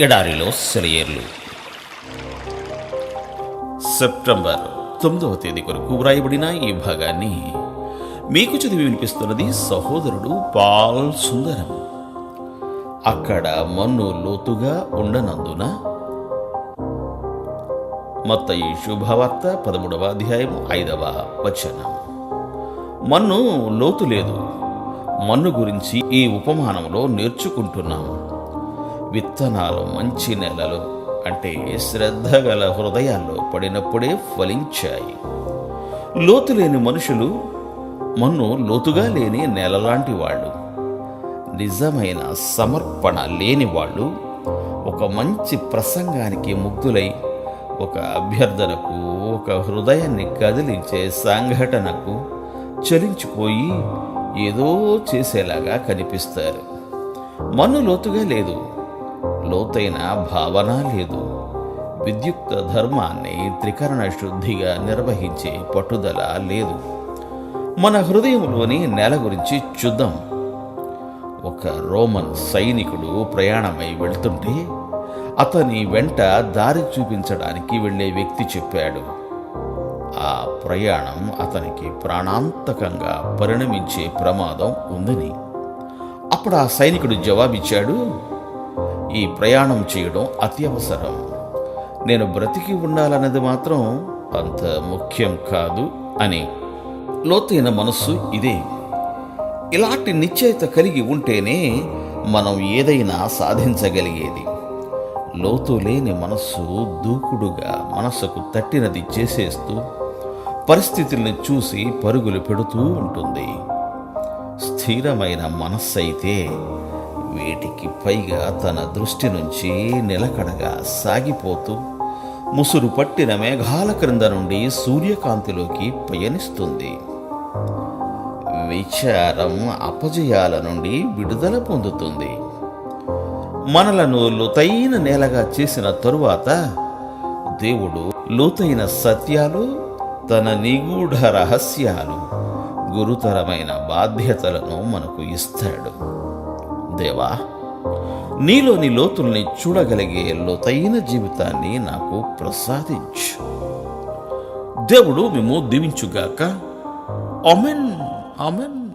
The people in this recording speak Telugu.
ఎడారిలో సెలయేర్లు. సెప్టెంబర్ తొమ్మిదవ తేదీ కొరకు వ్రాయబడిన ఈ భాగాన్ని మీకు చదివి వినిపిస్తున్నది సహోదరుడు పాల్ సుందరం. అక్కడ మన్ను లోతుగా ఉండనందున మత్తయి శుభవార్త పదమూడవ అధ్యాయం ఐదవ వచనం. మన్ను లోతు లేదు. మన్ను గురించి ఈ ఉపమానంలో నేర్చుకుంటున్నాము. విత్తనాలు మంచి నెలలు అంటే శ్రద్ధ గల హృదయాల్లో పడినప్పుడే ఫలించాయి. లోతు లేని మనుషులు మన్ను లోతుగా లేని నెలలాంటి వాళ్ళు. నిజమైన సమర్పణ లేని వాళ్ళు ఒక మంచి ప్రసంగానికి ముగ్ధులై ఒక అభ్యర్థనకు ఒక హృదయాన్ని కదిలించే సంఘటనకు చలించిపోయి ఏదో చేసేలాగా కనిపిస్తారు. మన్ను లోతుగా లేదు. లోతైన భావన లేదు. విద్యుక్త ధర్మాన్ని త్రికరణ శుద్ధిగా నిర్వహించే పట్టుదల లేదు. మన హృదయంలోని నేల గురించి చూద్దాం. ఒక రోమన్ సైనికుడు ప్రయాణమై వెళ్తుంటే అతని వెంట దారి చూపించడానికి వెళ్ళే వ్యక్తి చెప్పాడు. ఆ ప్రయాణం అతనికి ప్రాణాంతకంగా పరిణమించే ప్రమాదం ఉందని. అప్పుడు ఆ సైనికుడు జవాబిచ్చాడు ఈ ప్రయాణం చేయడం అత్యవసరం. నేను బ్రతికి ఉండాలన్నది మాత్రం అంత ముఖ్యం కాదు అని లోతైన మనస్సు ఇదే. ఇలాంటి నిశ్చయిత కలిగి ఉంటేనే మనం ఏదైనా సాధించగలిగేది. లోతు లేని మనస్సు దూకుడుగా మనస్సుకు తట్టినది చేసేస్తూ పరిస్థితుల్ని చూసి పరుగులు పెడుతూ ఉంటుంది. స్థిరమైన మనస్సు అయితే వీటికి పైగా తన దృష్టి నుంచి నిలకడగా సాగిపోతూ ముసురు పట్టిన మేఘాల క్రింద నుండి సూర్యకాంతిలోకి పయనిస్తుంది. విచారం అపజయాల నుండి విడుదల పొందుతుంది. మనలను లోతైన నేలగా చేసిన తరువాత దేవుడు లోతైన సత్యాలు తన నిగూఢ రహస్యాలు గురుతరమైన బాధ్యతలను మనకు ఇస్తాడు. దేవా నీలోని లోతుల్ని చూడగలిగే లోతైన జీవితాన్ని నాకు ప్రసాదించు. దేవుడు మేము దీవించుగాక. Amen amen